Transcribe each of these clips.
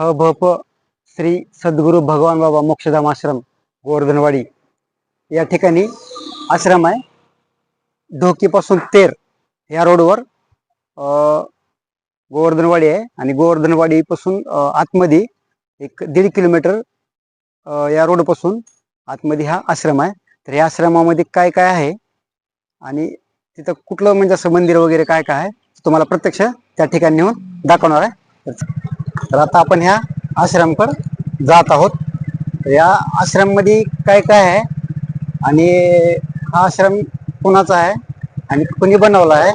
ह भ प श्री सद्गुरू भगवान बाबा मोक्षधाम आश्रम गोवर्धनवाडी. या ठिकाणी आश्रम आहे. ढोकीपासून तेर या रोडवर गोवर्धनवाडी आहे आणि गोवर्धनवाडीपासून आतमध्ये एक दीड किलोमीटर या रोडपासून आतमध्ये हा आश्रम आहे. तर या आश्रमामध्ये काय काय आहे आणि तिथं कुठलं म्हणजे असं मंदिर वगैरे काय काय आहे तुम्हाला प्रत्यक्ष त्या ठिकाणी नेऊन दाखवणार आहे. तर आता आपण ह्या आश्रमकडे जात आहोत. या आश्रममध्ये काय काय आहे? आणि हा आश्रम कोणाचा आहे? आणि कोणी बनवला आहे?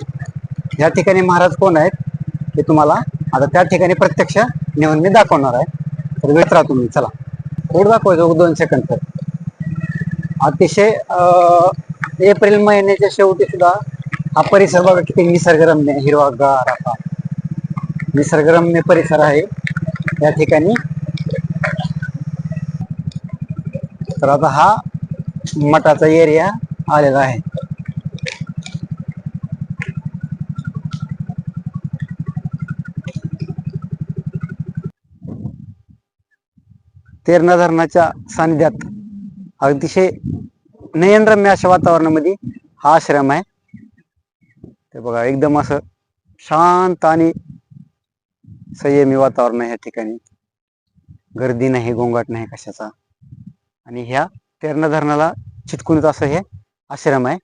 या ठिकाणी महाराज कोण आहेत? हे तुम्हाला आता त्या ठिकाणी प्रत्यक्ष नेऊन मी दाखवणार आहे. तर वेळत राहा तुम्ही चला. पुढे दाखवायचं दोन सेकंद तर. अतिशय एप्रिल महिन्याच्या शेवटी सुद्धा हा परिसर बघा किती निसर्गरम्य हिरवागार असा निसर्गरम्य परिसर आहे. या ठिकाणी. तर आता हा मठाचा एरिया आलेला आहे. तेरणा धरणाच्या सानिध्यात अतिशय नयनरम्य अशा वातावरणामध्ये हा आश्रम आहे. ते बघा एकदम असं शांत आणि संयमी वातावरण आहे या ठिकाणी. गर्दी नाही गोंगाट नाही कशाचा. आणि ह्या तेरणा धरणाला चिटकूनच असं हे आश्रम आहे.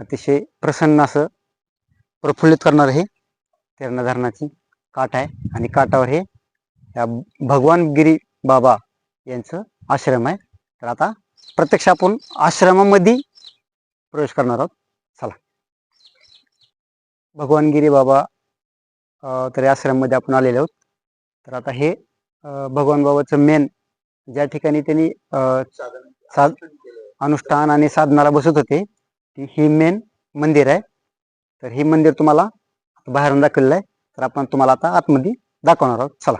अतिशय प्रसन्न असं प्रफुल्लित करणार हे तेरणा धरणाची काठ आहे. आणि काठावर हे या भगवान गिरी बाबा यांचं आश्रम आहे. तर आता प्रत्यक्ष आपण आश्रमामध्ये प्रवेश करणार आहोत. चला. भगवानगिरी बाबा तर आश्रममध्ये आपण आलेले आहोत. तर आता हे भगवान बाबाचं मेन ज्या ठिकाणी त्यांनी साध अनुष्ठान आणि साधनाला बसत होते ती ही मेन मंदिर आहे. तर हे मंदिर तुम्हाला बाहेरून दाखवलेलं आहे. तर आपण तुम्हाला आता आतमध्ये दाखवणार आहोत. चला.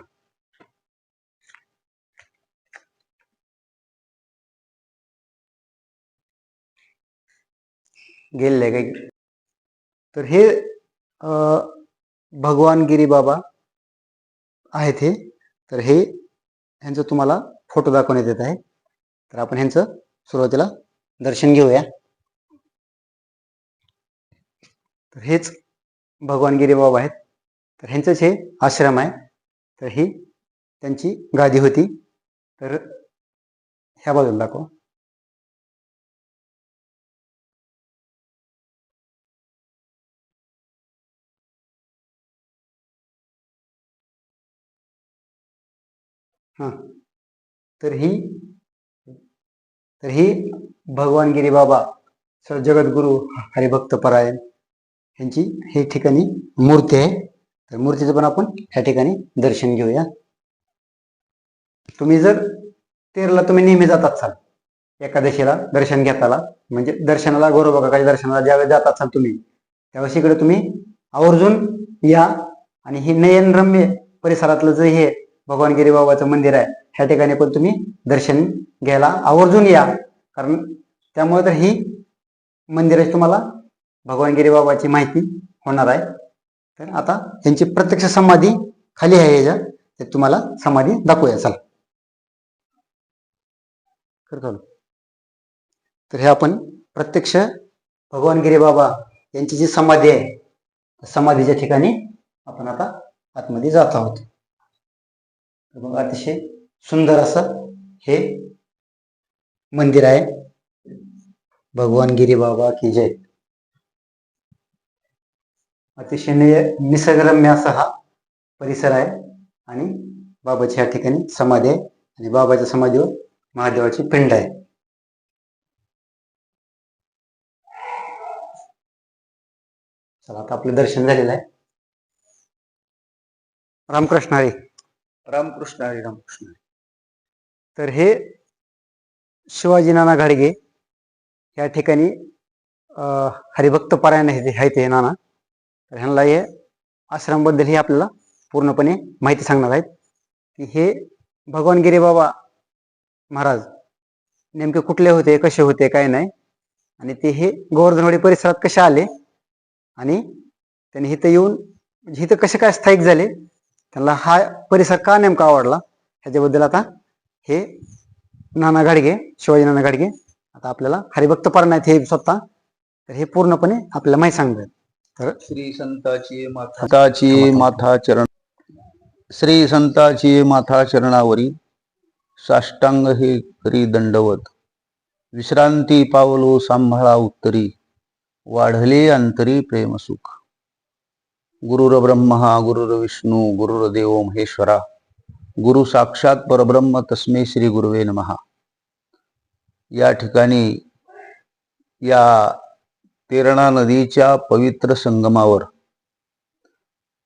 गेलेलं आहे काही तर हे भगवानगिरी भगवान बाबा आहेत हे. तर हे ह्यांचं तुम्हाला फोटो दाखवण्यात येत आहे. तर आपण ह्यांचं सुरुवातीला दर्शन घेऊया. तर हेच भगवानगिरी बाबा आहेत. तर ह्यांचंच हे आश्रम आहे. तर ही त्यांची गादी होती. तर ह्या बाजूला दाखव. हां. तर ही तर ही भगवान गिरी बाबा सर जगद्गुरु हरिभक्त परायण यांची हे ठिकाणी मूर्ती आहे. तर मूर्तीचं पण आपण ह्या ठिकाणी दर्शन घेऊया. तुम्ही जर तेरला तुम्ही नेहमी जात असाल एकादशीला दर्शन घेताला म्हणजे दर्शनाला गोरोबाकाच्या दर्शनाला ज्यावेळेस जात असाल तुम्ही त्यावेळेस इकडे तुम्ही आवर्जून या. आणि हे नयनरम्य परिसरातलं जे हे भगवान गिरीबाबाचं मंदिर आहे. ह्या ठिकाणी पण तुम्ही दर्शन घ्यायला आवर्जून या. कारण त्यामुळे तर ही मंदिराची तुम्हाला भगवान गिरीबाबाची माहिती होणार आहे. तर आता यांची प्रत्यक्ष समाधी खाली आहे याच्या. ते तुम्हाला समाधी दाखवूया. चला. तर हे आपण प्रत्यक्ष भगवान गिरीबाबा यांची जी समाधी आहे समाधीच्या ठिकाणी आपण आता आतमध्ये जात आहोत. अतिशय सुंदर असं हे मंदिर आहे. भगवान गिरी बाबा की जय. अतिशय निसर्गरम्य असा हा परिसर आहे. आणि बाबाची या ठिकाणी समाधी आहे. आणि बाबाच्या समाधीवर महादेवाची पिंड आहे. चला आता आपलं दर्शन झालेलं आहे. रामकृष्ण हरी. रामकृष्ण हरी रामकृष्ण तर हे शिवाजी नाना घाडगे या ठिकाणी हरिभक्त पारायण आहे ते- आहेत हे नाना तर ह्यांना हे आश्रमबद्दल हे आपल्याला पूर्णपणे माहिती सांगणार आहेत. की हे भगवान गिरी बाबा महाराज नेमके कुठले होते कसे होते काय नाही आणि ते हे गोवर्धनवाडी परिसरात कसे आले आणि त्यांनी इथं येऊन म्हणजे इथं कसे काय स्थायिक झाले त्यांना हा परिसर का नेमका आवडला? ह्याच्याबद्दल आता हे नाना गाडगे शिवाजी नाना गाडगे आता आपल्याला हरिभक्त परायण आहेत हे स्वतः. तर हे पूर्णपणे आपल्याला माहिती सांगतात. तर श्री संताची माथाची माथा चरण श्री संताची माथा चरणावरी साष्टांग हे करी दंडवत. विश्रांती पावलो सांभाळा उत्तरी. वाढले अंतरी प्रेमसुख. गुरुर ब्रह्मा गुरुर विष्णू गुरुर देव महेश्वरा. गुरु साक्षात परब्रह्म तस्मै श्री गुरुवे नमहा या ठिकाणी या तेरणा नदीच्या पवित्र संगमावर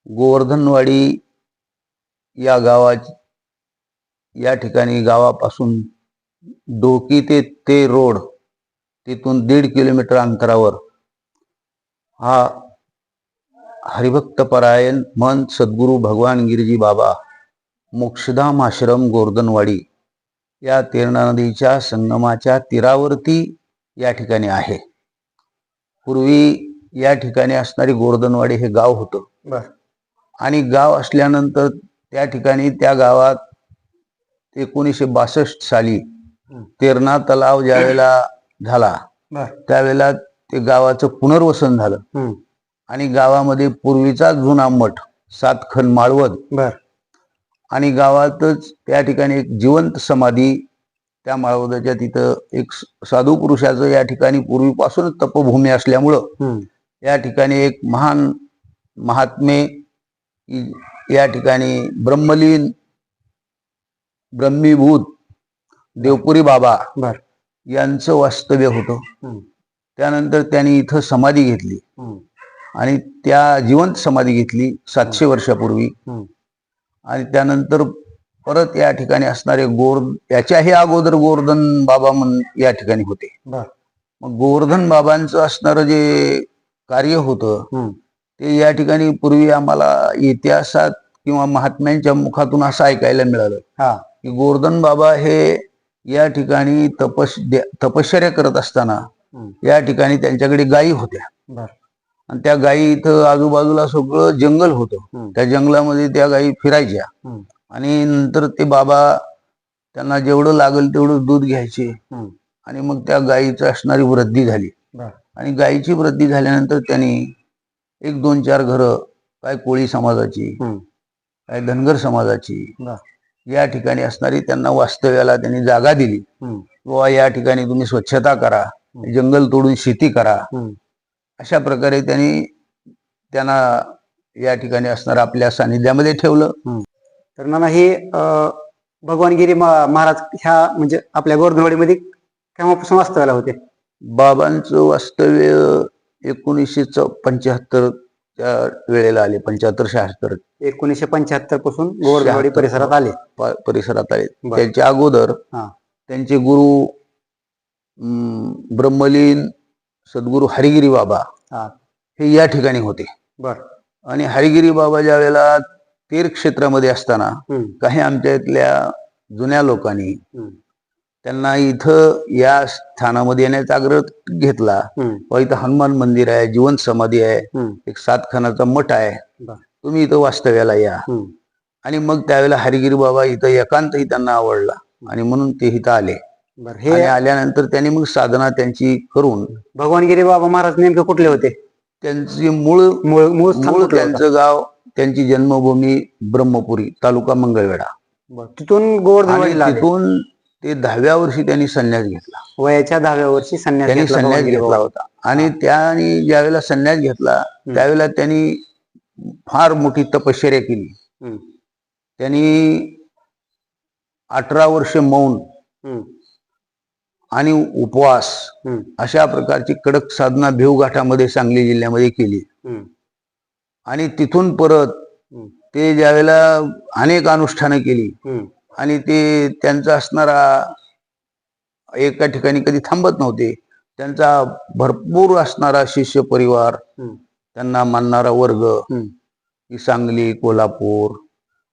गोवर्धनवाडी या गावा या ठिकाणी गावापासून डोकी ते ते रोड तिथून दीड किलोमीटर अंतरावर हा हरिभक्त परायण महंत सद्गुरू भगवान गिरजी बाबा मोक्षधाम आश्रम गोवर्धनवाडी या तेरणा नदीच्या संगमाच्या तीरावरती या ठिकाणी आहे. पूर्वी या ठिकाणी असणारी गोवर्धनवाडी हे गाव होतं. आणि गाव असल्यानंतर त्या ठिकाणी त्या गावात एकोणीसशे बासष्ट साली तेरणा तलाव ज्यावेळेला झाला त्यावेळेला ते गावाचं पुनर्वसन झालं. आणि गावामध्ये पूर्वीचा जुना मठ सातखन माळवद. बर. आणि गावातच त्या ठिकाणी एक जिवंत समाधी त्या माळवदाच्या तिथं एक साधू पुरुषाचं या ठिकाणी पूर्वीपासूनच तपभूमी असल्यामुळं या ठिकाणी एक महान महात्मे या ठिकाणी ब्रह्मलीन ब्रह्मीभूत देवपुरी बाबा यांचं वास्तव्य होतं. त्यानंतर त्यांनी इथं समाधी घेतली. आणि त्या जिवंत समाधी घेतली सातशे वर्षापूर्वी. आणि त्यानंतर परत या ठिकाणी असणारे गोर याच्याही अगोदर गोवर्धन बाबा म्हणून या ठिकाणी होते. मग गोवर्धन बाबांचं असणारं जे कार्य होतं ते या ठिकाणी पूर्वी आम्हाला इतिहासात किंवा महात्म्यांच्या मुखातून असं ऐकायला मिळालं. हा. की गोवर्धन बाबा हे या ठिकाणी तपस तपश्चर्या करत असताना या ठिकाणी त्यांच्याकडे गायी होत्या. आणि त्या गायी इथं आजूबाजूला सगळं जंगल होतं. त्या जंगलामध्ये त्या गायी फिरायच्या. आणि नंतर ते बाबा त्यांना जेवढं लागेल तेवढं दूध घ्यायचे. आणि मग त्या गायीचं असणारी वृद्धी झाली. आणि गायीची वृद्धी झाल्यानंतर त्यांनी एक दोन चार घरं काय कोळी समाजाची काय धनगर समाजाची या ठिकाणी असणारी त्यांना वास्तव्याला त्यांनी जागा दिली. किंवा या ठिकाणी तुम्ही स्वच्छता करा. जंगल तोडून शेती करा. अशा प्रकारे त्यांनी त्यांना या ठिकाणी असणार आपल्या सानिध्यामध्ये ठेवलं तर नाना हे अं, भगवानगिरी मा- महाराज ह्या म्हणजे आपल्या गोर्धनवाडीमध्ये केव्हापासून वास्तव्याला होते बाबांचं वास्तव्य एकोणीसशे पंच्याहत्तर त्या वेळेला आले पंच्याहत्तर शहात्तर एकोणीसशे पंच्याहत्तरपासून गोवर्धनवाडी. परिसरात आले परिसरात आले. त्याच्या अगोदर हा. त्यांचे गुरु ब्रह्मलीन सद्गुरू हरिगिरी बाबा हा. हे या ठिकाणी होते. बर. आणि हरिगिरी बाबा ज्या वेळेला तीर क्षेत्रामध्ये असताना काही आमच्या इथल्या जुन्या लोकांनी त्यांना इथं या स्थानामध्ये येण्याचा आग्रह घेतला. व इथं हनुमान मंदिर आहे जिवंत समाधी आहे एक सात खानाचा मठ आहे. तुम्ही इथं वास्तव्याला या. आणि मग त्यावेळेला हरिगिरी बाबा इथं एकांतही त्यांना आवडला. आणि म्हणून ते इथं आले. बर आणि हे आल्यानंतर त्यांनी मग साधना त्यांची करून भगवानगिरी बाबा महाराज नेमके कुठले होते? त्यांची मूळ मूळ मूळ स्थान मूळ कुठलं होतं? त्यांचं गाव त्यांची जन्मभूमी ब्रह्मपुरी तालुका मंगळवेढा. बर तिथून आणि गोवर्धनवाडीला आले. तिथून ते दहाव्या वर्षी त्यांनी संन्यास घेतला. वयाच्या दहाव्या वर्षी संन्यास त्यांनी घेतला संन्यास भगवानगिरी घेतला बाबा. होता. आणि त्याने ज्यावेळेला संन्यास घेतला त्यावेळेला त्यांनी फार मोठी तपश्चर्या केली. हम्म, त्यांनी अठरा वर्ष मौन हम्म, आणि उपवास अशा प्रकारची कडक साधना भिवघाटामध्ये सांगली जिल्ह्यामध्ये केली. आणि तिथून परत ते ज्यावेळेला अनेक अनुष्ठानं केली आणि ते त्यांचा असणारा एका ठिकाणी कधी थांबत नव्हते त्यांचा भरपूर असणारा शिष्य परिवार त्यांना मानणारा वर्ग. ही सांगली कोल्हापूर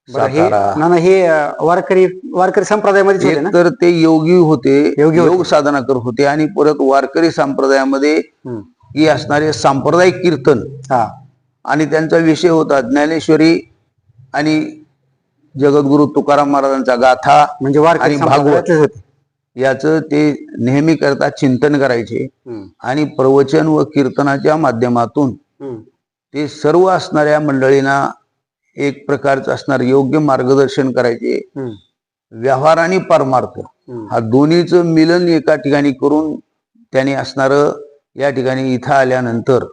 बरं, हे सातारा. ना ना हे अं, वारकरी वारकरी संप्रदायामध्ये होते ना? एक तर ते योगी होते योगी होते. योग साधना करत होते आणि परत वारकरी संप्रदायामध्ये हम्म, ही असणारे सांप्रदायिक कीर्तन. हा. आणि त्यांचा विषय होता ज्ञानेश्वरी आणि जगद्गुरु तुकाराम महाराजांचा गाथा म्हणजे वारकरी आणि भागवत. संप्रदायातलेच होते. याचं ते नेहमी करता चिंतन करायचे हम्म, आणि प्रवचन व कीर्तनाच्या माध्यमातून हम्म, ते सर्व असणाऱ्या मंडळींना एक प्रकारचं असणार योग्य मार्गदर्शन करायचे. व्यवहार आणि परमार्थ. हा दोन्हीचं मिलन एका ठिकाणी करून त्याने असणारं या ठिकाणी इथं आल्यानंतर.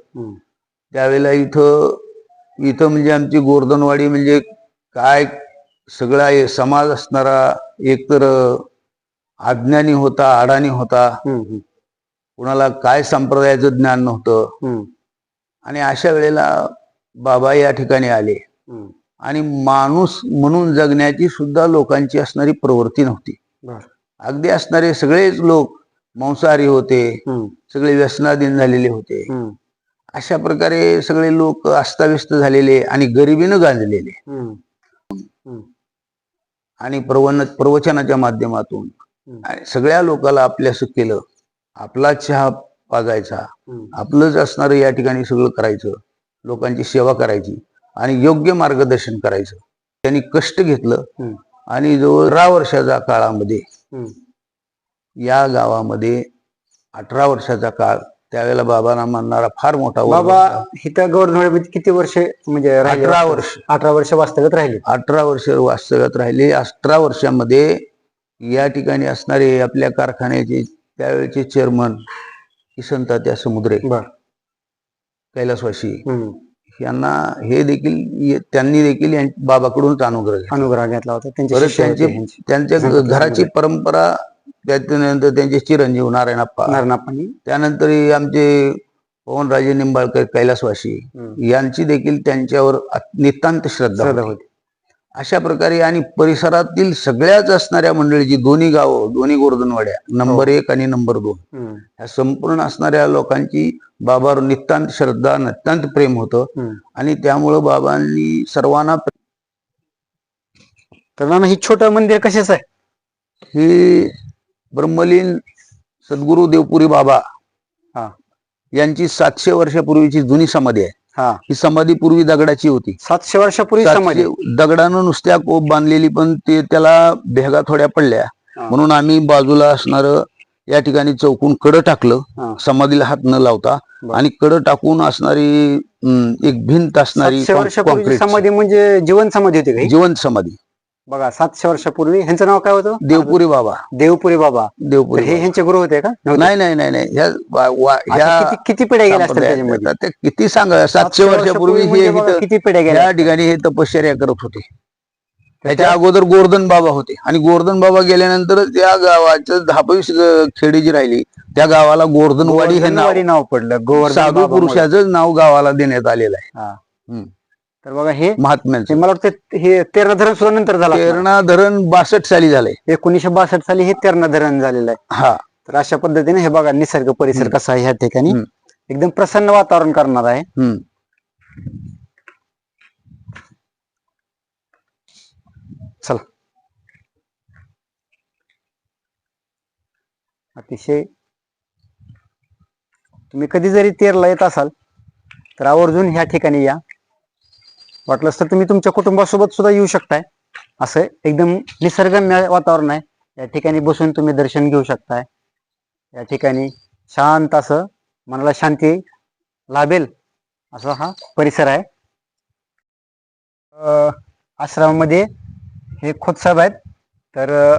त्यावेळेला इथं इथं म्हणजे आमची गोर्धनवाडी म्हणजे काय सगळा समाज असणारा एकतर अज्ञानी होता अडाणी होता. कुणाला काय संप्रदायाचं ज्ञान नव्हतं. आणि अशा वेळेला बाबा या ठिकाणी आले. आणि माणूस म्हणून जगण्याची सुद्धा लोकांची असणारी प्रवृत्ती नव्हती. अगदी असणारे सगळेच लोक मांसाहारी होते सगळे व्यसनाधीन झालेले होते. अशा प्रकारे सगळे लोक अस्ताव्यस्त झालेले आणि गरिबीनं गांजलेले. आणि प्रवन प्रवचनाच्या माध्यमातून सगळ्या लोकांना आपल्यास केलं आपला चहा हम्म. आपलंच असणारं या ठिकाणी सगळं करायचं लोकांची सेवा करायची. आणि योग्य मार्गदर्शन करायचं त्यांनी कष्ट घेतलं. आणि जवळ वर्षाच्या काळामध्ये. या गावामध्ये अठरा वर्षाचा काळ त्यावेळेला बाबांना मानणारा फार मोठा बाबा. इथं गव्हर्नमेंट किती वर्ष म्हणजे अठरा वर्ष अठरा वर्ष वास्तव्यात राहिले अठरा वर्ष वास्तव्यात राहिले अठरा वर्षामध्ये या ठिकाणी असणारे आपल्या कारखान्याचे त्यावेळेचे चेअरमन किसन तात्या समुद्रे हम्म. यांना हे देखील त्यांनी देखील बाबाकडूनच अनुग्रह. अनुग्रह घेतला होता त्यांचे. त्यांच्या घराची. परंपरा त्याच्यानंतर त्यांचे चिरंजीव नारायणप्पा नारायणप्पांनी. त्यानंतर आमचे पवनराजे निंबाळकर कैलासवासी. यांची देखील त्यांच्यावर नितांत श्रद्धा श्रद्धा होती. अशा प्रकारे आणि परिसरातील सगळ्याच असणाऱ्या मंडळीची दोन्ही गावं दोन्ही गोर्धनवाड्या नंबर हो. एक आणि नंबर दोन. ह्या संपूर्ण असणाऱ्या लोकांची बाबावर नितांत श्रद्धा नितांत प्रेम होतं. आणि त्यामुळं बाबांनी सर्वांना तर नाना ही छोटं मंदिर कशाच आहे हे ब्रह्मलीन सद्गुरु देवपुरी बाबा हा. यांची सातशे वर्षापूर्वीची जुनी समाधी आहे हा ही समाधी पूर्वी दगडाची होती सातशे वर्षापूर्वी समाधी सातशे- दगडानं नुसत्या कोप बांधलेली पण ते त्याला भेगा थोड्या पडल्या हा. म्हणून आम्ही बाजूला असणार या ठिकाणी चौकून कडं टाकलं. समाधीला हात न लावता बरं. आणि कडं टाकून असणारी हम्म, एक भिंत असणारी सातशे वर्षापूर्वी. समाधी म्हणजे जीवन समाधी होती जिवंत समाधी बघा सातशे वर्षापूर्वी ह्यांचं नाव काय होतं देवपुरी बाबा देवपुरी बाबा देवपुरी हे. ह्यांचे गुरु होते का? नाही नाही नाही नाही ह्या वा- वा- आता ह्या किती किती पिढ्या गेल्या असतील त्याच्यामध्ये किती सांगा सातशे वर्षापूर्वी हे म्हणजे बघा इथं- किती पिढ्या गेल्या या ठिकाणी हे तपश्चर्या करत होते त्याच्या अगोदर गोवर्धन बाबा होते आणि गोवर्धन बाबा गेल्यानंतर त्या गावाचं दहावीस खेडी जी राहिली त्या गावाला गोवर्धनवाडी हे नाव गोवर्धनवाडी नाव पडलं गोवर्धन साधू बाबा. पुरुषाचं नाव गावाला देण्यात आलेलं आहे हा. हम्म. तर बघा हे महात्म्यांचं. मला वाटतं हे तेरणा धरण सुद्धा नंतर झालं. तेरणा धरण बासष्ट साली झालंय. एकोणीशे बासष्ट साली हे तेरणा धरण झालेलं आहे. हा. तर अशा पद्धतीने हे बघा निसर्ग परिसर. कसा आहे ह्या ठिकाणी. एकदम प्रसन्न वातावरण करणार आहे. चला. अतिशय. तुम्ही कधी जरी तेरला येत असाल तर आवर्जून ह्या ठिकाणी या. वाटलंच तर तुम्ही तुमच्या कुटुंबासोबत सुद्धा येऊ शकताय. असं एकदम निसर्गम्य वातावरण आहे. या ठिकाणी बसून तुम्ही दर्शन घेऊ शकताय. या ठिकाणी शांत असं मनाला शांती लाभेल असा हा परिसर आहे. अं, आश्रमामध्ये हे खोतसाहेब आहेत. तर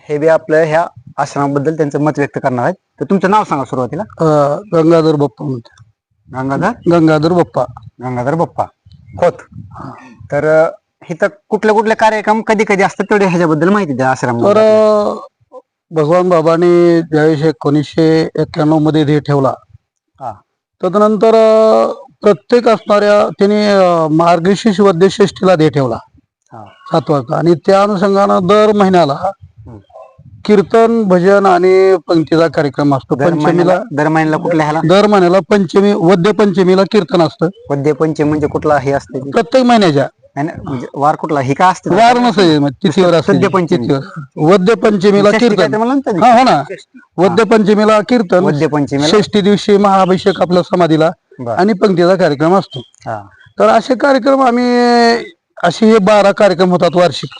हे बी आपलं ह्या आश्रमाबद्दल त्यांचं मत व्यक्त करणार आहेत. तर तुमचं नाव सांगा सुरुवातीला. गंगाधर बाप्पा म्हणते. गंगाधर? गंगाधर बाप्पा. गंगाधर बाप्पा. खोत तर इथं कुठले कुठले कार्यक्रम कधी कधी असतात तेवढे ह्याच्याबद्दल माहिती द्या आश्रम तर भगवान बाबांनी ज्यावेळेस एकोणीसशे एक्क्याण्णवमध्ये ध्येय ठेवला हा. तदनंतर प्रत्येक असणाऱ्या त्यांनी मार्गशीर्ष वद्य षष्टीला ध्येय ठेवला हा. सातवाचा आणि त्या अनुषंगानं दर महिन्याला. कीर्तन भजन आणि पंक्तीचा कार्यक्रम असतो. दर पंचमीला महिन्याला दर महिन्याला कुठल्या ह्याला? दर महिन्याला पंचमी वद्य पंचमीला कीर्तन असतं. वद्य पंचमी म्हणजे कुठला हे असते? प्रत्येक महिन्याच्या. म्हणजे वार कुठला? ही काय असते? वार नसेल मग तिथीवर असते. पंचमी. वद्य पंचमीला कीर्तन. हा हो ना. वद्य पंचमीला कीर्तन. वद्य पंचमीला? षष्टी दिवशी महाअभिषेक आपल्या समाधीला बरं. आणि पंक्तीचा कार्यक्रम असतो. हा. तर असे कार्यक्रम आम्ही असे हे बारा कार्यक्रम होतात वार्षिक.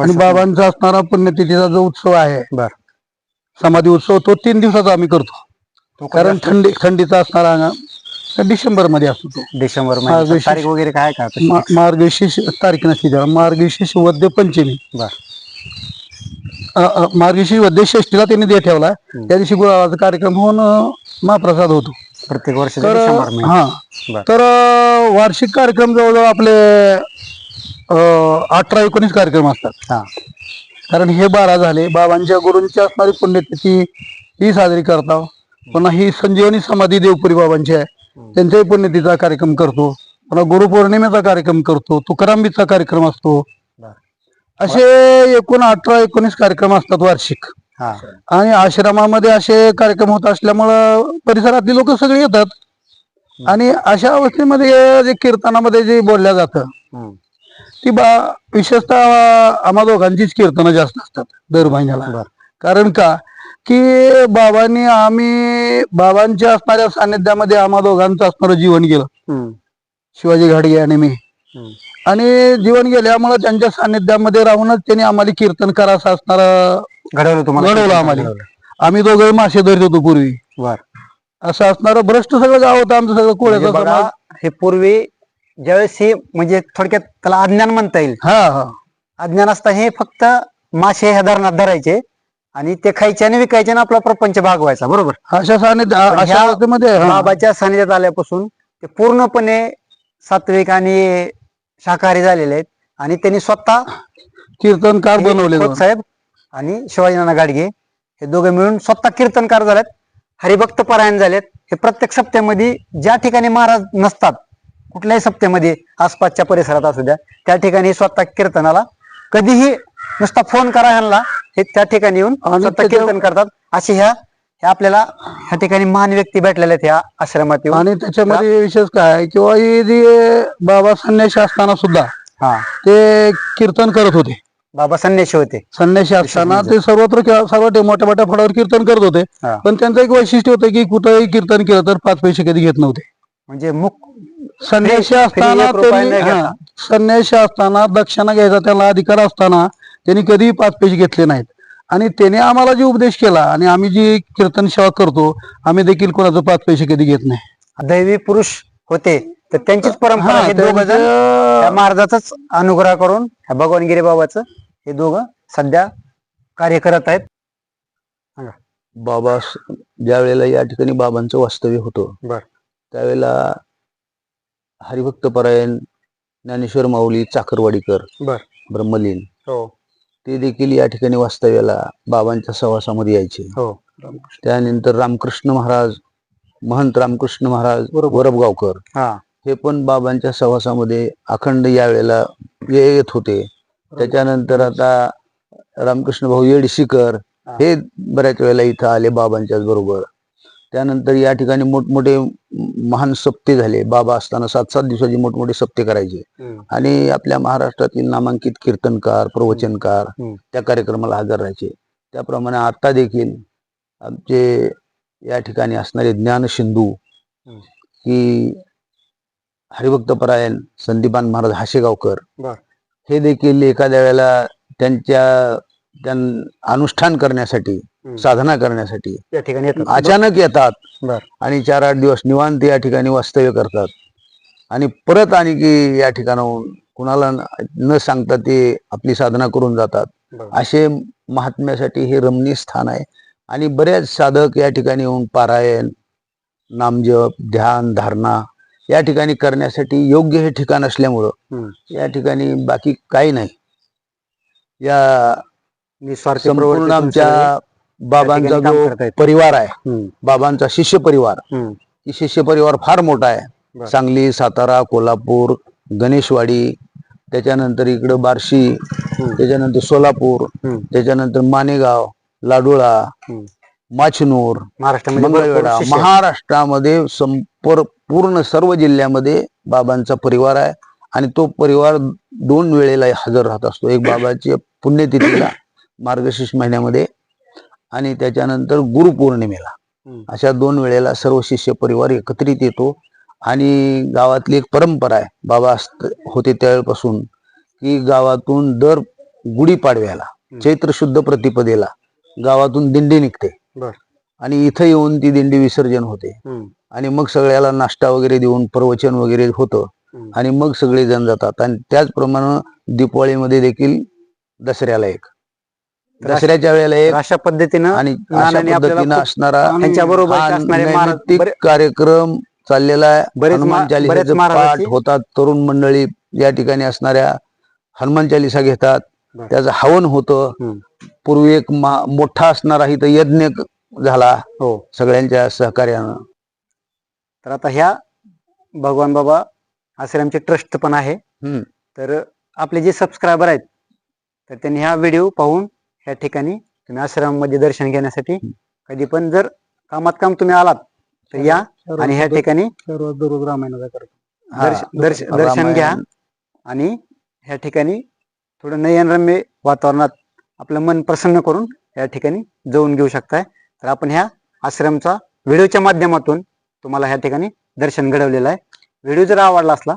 आणि बाबांचा असणारा पुण्यतिथीचा जो उत्सव आहे बर. समाधी उत्सव तो तीन दिवसाचा आम्ही करतो. कारण थंडी थंडीचा असणारा अंग डिसेंबरमध्ये असतो तो. डिसेंबर तारीख वगैरे काय का मार्गशीर्ष तारीख नसते त्याला. मार्गशीर्ष वद्य पंचमी. बर. मार्गशीर्ष वद्य षष्टीला त्यांनी दे ठेवला. त्या दिवशी गुळाचा कार्यक्रम होऊन महाप्रसाद होतो. प्रत्येक वर्षी हा. तर वार्षिक कार्यक्रम जवळजवळ आपले अठरा एकोणीस कार्यक्रम असतात. हा. कारण हे बारा झाले. बाबांच्या गुरूंची असणारी पुण्यतिथी ही साजरी करतो पुन्हा ही संजीवनी समाधी देवपुरी बाबांची आहे. त्यांच्याही पुण्यतिथीचा कार्यक्रम करतो. पुन्हा गुरुपौर्णिमेचा कार्यक्रम करतो. तुकारांबीचा कार्यक्रम असतो. असे एकूण अठरा एकोणीस कार्यक्रम असतात वार्षिक. आणि आश्रमामध्ये असे कार्यक्रम होत असल्यामुळं परिसरातली लोक सगळे येतात. आणि अशा अवस्थेमध्ये जे कीर्तनामध्ये जे बोलल्या जातं. ती बा विशेषतः आम्हा दोघांचीच कीर्तनं जास्त असतात दर महिन्याला. कारण का? की बाबांनी आम्ही बाबांच्या असणाऱ्या सानिध्यामध्ये आम्हा दोघांचं असणारं जीवन गेलं. शिवाजी घाडगे आणि मी. आणि जीवन गेल्यामुळे त्यांच्या सानिध्यामध्ये राहूनच त्यांनी आम्हाला कीर्तन करायचं असणारं घडवलं आम्हाला. आम्ही दोघं मासे धरत होतो पूर्वी. असं असणारं भ्रष्ट सगळं गाव होतं आमचं सगळं म्हणजे कोळ्याचं समाज. हे पूर्वी ज्यावेळेस हे म्हणजे थोडक्यात त्याला अज्ञान म्हणता येईल. हा हा. अज्ञान असता हे फक्त मासे ह्या धरणात धरायचे आणि ते खायचे आणि विकायचे आणि आपला प्रपंच भागवायचा बरोबर? अशा सानिध्य पण अशा ह्या अवस्थेमध्ये हा. बाबाच्या सानिध्यात आल्यापासून ते पूर्णपणे सात्विक आणि शाकाहारी झालेले आहेत आणि त्यांनी स्वतः कीर्तनकार हे बनवले खोत साहेब आणि शिवाजी नाना गाडगे हे दोघे मिळून स्वतः कीर्तनकार झालेत हरिभक्त परायण झालेत. हे प्रत्येक सप्त्यामध्ये ज्या ठिकाणी महाराज नसतात कुठल्याही सप्त्यामध्ये आसपासच्या परिसरात असू द्या त्या ठिकाणी स्वतः कीर्तनाला कधीही नुसता फोन करा ह्यांना हे त्या ठिकाणी येऊन स्वतः कीर्तन करतात. अशी ह्या आपल्याला ह्या ठिकाणी महान व्यक्ती भेटलेल्या आहेत ह्या आश्रमात आणि त्याच्यामध्ये विशेष काय किंवा हे जे बाबा संन्याशी असताना सुद्धा हा. ते कीर्तन करत होते. बाबा संन्याशी होते. संन्याशी असताना ते सर्वत्र सर्व मोठ्या मोठ्या फळावर कीर्तन करत होते. पण त्यांचं एक वैशिष्ट्य होतं की कुठंही कीर्तन केलं तर पाच पैसे कधी घेत नव्हते. म्हणजे मुख संन्याशी असताना त्यांनी. हा, संन्याशी असताना दक्षिणा घ्यायचा त्याला अधिकार असताना त्यांनी कधीही पाच पैसे घेतले नाहीत. आणि त्याने आम्हाला जे उपदेश केला आणि आम्ही जी कीर्तन सेवा करतो आम्ही देखील कोणाचं पाच पैसे कधी घेत नाही. दैवी पुरुष होते तर त्यांचीच परंपरा हा, हे दोघ जण त्यांचं- त्या महाराजाचाच अनुग्रह करून ह्या भगवानगिरी बाबाचं हे दोघं सध्या कार्य करत आहेत. बाबा ज्या वेळेला या ठिकाणी बाबांचं वास्तव्य होतं बर. त्यावेळेला हरिभक्त परायण ज्ञानेश्वर माऊली चाकरवाडीकर बर. ब्रह्मलीन हो. ते देखील या ठिकाणी वास्तव्याला बाबांच्या सहवासामध्ये यायचे. हो. त्यानंतर रामकृष्ण महाराज महंत रामकृष्ण महाराज वरबगावकर हा. हे पण बाबांच्या सहवासामध्ये अखंड या वेळेला ये- येत होते. त्याच्यानंतर आता रामकृष्ण भाऊ येडशीकर. हे. बऱ्याच वेळेला इथं आले बाबांच्याच बरोबर त्यानंतर या ठिकाणी मोठमोठे महान सप्ते झाले बाबा असताना सात सात दिवसाचे मोठमोठे सप्ते करायचे. आणि आपल्या महाराष्ट्रातील नामांकित कीर्तनकार प्रवचनकार. त्या कार्यक्रमाला हजर राहायचे त्याप्रमाणे आता देखील आमचे या ठिकाणी असणारे ज्ञान सिंधू. की हरिभक्त परायण संदीपान महाराज हाशेगावकर हे देखील एखाद्या वेळेला त्यांच्या त्यां अनुष्ठान करण्यासाठी. साधना करण्यासाठी. या ठिकाणी अचानक येतात. आणि चार आठ दिवस निवांत या ठिकाणी वास्तव्य करतात. आणि परत आणि की या ठिकाणाहून कुणाला न- सांगता ते आपली साधना करून जातात. असे महात्म्यासाठी हे रमणीय स्थान आहे. आणि बरेच साधक या ठिकाणी येऊन पारायण नामजप ध्यान धारणा या ठिकाणी करण्यासाठी योग्य हे ठिकाण असल्यामुळं. या ठिकाणी बाकी काही नाही. या निस्वार्थी संपूर्ण आमच्या बाबांचा जो. परिवार आहे. बाबांचा शिष्य परिवार शिष्य परिवार फार मोठा आहे. सांगली सातारा कोल्हापूर गणेशवाडी त्याच्यानंतर इकडं बार्शी. त्याच्यानंतर सोलापूर. त्याच्यानंतर मानेगाव लाडोळा. माचनूर महाराष्ट्रामध्ये मंगळवेढा. महाराष्ट्रामध्ये संपर पूर्ण सर्व जिल्ह्यामध्ये बाबांचा परिवार आहे आणि तो परिवार दोन वेळेला हजर राहत असतो एक बाबाची पुण्यतिथीला मार्गशीर्ष महिन्यामध्ये आणि त्याच्यानंतर गुरुपौर्णिमेला. अशा दोन वेळेला सर्व शिष्य परिवार एकत्रित येतो. आणि गावातली एक परंपरा आहे बाबा असत- होते त्यावेळेपासून की गावातून दर गुढीपाडव्याला चैत्र शुद्ध प्रतिपदेला गावातून दिंडी निघते. आणि इथं येऊन ती दिंडी विसर्जन होते. आणि मग सगळ्याला नाश्ता वगैरे देऊन प्रवचन वगैरे होतं. आणि मग सगळे जण जातात. आणि त्याचप्रमाणे दीपावळीमध्ये देखील दसऱ्याला एक. दसऱ्याच्या वेळेला एक अशा पद्धतीनं आणि अशा पद्धतीनं असणारा त्यांच्या बरोबर हा असणारे महाराज नैमित्तिक बरे- कार्यक्रम चाललेला आहे. बरेच हनुमान चालिसाचे पाठ होतात. तरुण मंडळी या ठिकाणी असणाऱ्या हनुमान चालिसा घेतात. त्याचं हवन होतं. पूर्वी एक मोठा असणारा इथं यज्ञ झाला. हो. सगळ्यांच्या सहकार्यानं. तर आता ह्या भगवान बाबा आश्रमचे ट्रस्ट पण आहे. तर आपले जे सबस्क्रायबर आहेत तर त्यांनी हा व्हिडिओ पाहून ह्या ठिकाणी तुम्ही आश्रमामध्ये दर्शन घेण्यासाठी कधी पण जर कामात काम तुम्ही आलात तर या आणि ह्या ठिकाणी दररोज रामायणाचा दर्शन. घ्या आणि ह्या ठिकाणी थोडं नयनरम्य वातावरणात आपलं मन प्रसन्न करून या ठिकाणी जाऊन घेऊ शकताय. तर आपण ह्या आश्रमचा व्हिडिओच्या माध्यमातून तुम्हाला ह्या ठिकाणी दर्शन घडवलेलं आहे. व्हिडिओ जर आवडला असला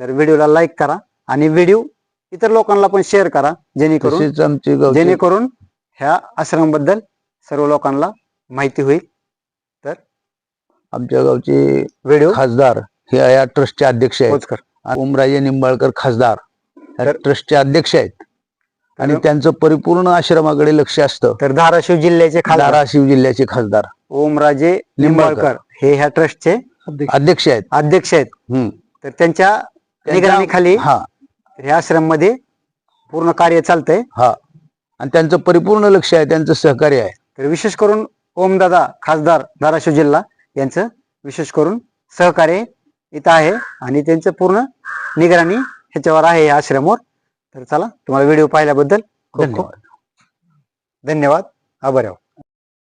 तर व्हिडिओला लाईक करा आणि व्हिडिओ इतर लोकांना पण शेअर करा जेणेकरून तसेच आमचे गावचे जेणेकरून ह्या आश्रमाबद्दल सर्व लोकांना माहिती होईल. आमच्या गावचे व्हिडिओ खासदार हे या ट्रस्टचे अध्यक्ष आहेत. पोचकर आणि ओमराजे निंबाळकर खासदार या तर- ट्रस्टचे अध्यक्ष आहेत. आणि तर- त्यांचं परिपूर्ण आश्रमाकडे लक्ष असतं. तर धाराशिव जिल्ह्याचे खासदार. धाराशिव जिल्ह्याचे खासदार. ओमराजे निंबाळकर. निंबाळकर. हे ह्या ट्रस्टचे अध्यक्ष आहेत. अध्यक्ष आहेत. हम्म. तर त्यांच्या त्यांच्या- निगराणीखाली हा. हे आश्रममध्ये पूर्ण कार्य चालतंय. हा. आणि त्यांचं परिपूर्ण लक्ष आहे त्यांचं सहकार्य आहे. तर विशेष करून ओमदादा खासदार धाराशिव जिल्हा यांचं विशेष करून सहकार्य इथं आहे आणि त्यांचं पूर्ण निगराणी ह्याच्यावर आहे या आश्रमवर. तर चला तुम्हाला व्हिडिओ पाहिल्याबद्दल खूप खूप धन्यवाद. धन्यवाद. आभार